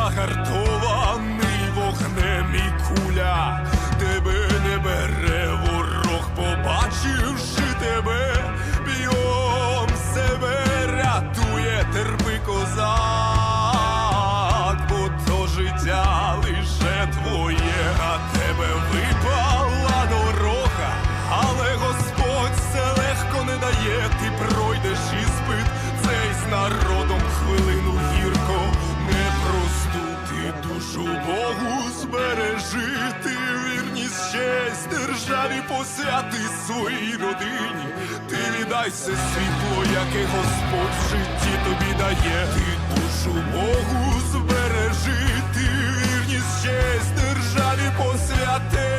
Сахар посвяти своїй родині. Ти віддайся світло, яке Господь в житті тобі дає. Ти душу Богу збережи, ти вірність честь державі посвяти.